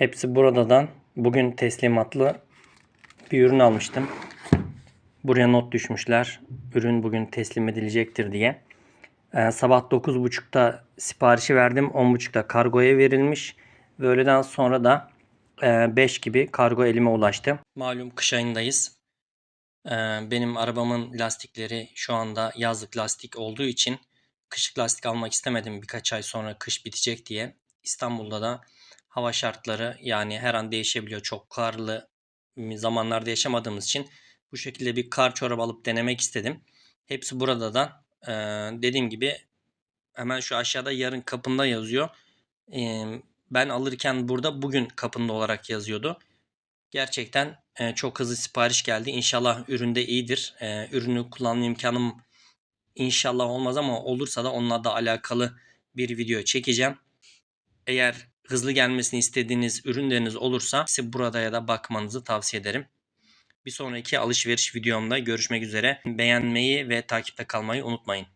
Hepsi buradan. Bugün teslimatlı bir ürün almıştım. Buraya not düşmüşler. Ürün bugün teslim edilecektir diye. Ee, sabah 9.30'da siparişi verdim. 10.30'da kargoya verilmiş. Ve öğleden sonra da e, 5 gibi kargo elime ulaştı. Malum kış ayındayız. Ee, benim arabamın lastikleri şu anda yazlık lastik olduğu için kışlık lastik almak istemedim birkaç ay sonra kış bitecek diye. İstanbul'da da hava şartları yani her an değişebiliyor. Çok karlı zamanlarda yaşamadığımız için bu şekilde bir kar çorabı alıp denemek istedim. Hepsi burada da Ee, dediğim gibi hemen şu aşağıda yarın kapında yazıyor. Ee, ben alırken burada bugün kapında olarak yazıyordu. Gerçekten e, çok hızlı sipariş geldi. İnşallah üründe iyidir. Ee, ürünü kullanma imkanım inşallah olmaz ama olursa da onunla da alakalı bir video çekeceğim. Eğer hızlı gelmesini istediğiniz ürünleriniz olursa size burada ya da bakmanızı tavsiye ederim. Bir sonraki alışveriş videomda görüşmek üzere. Beğenmeyi ve takipte kalmayı unutmayın.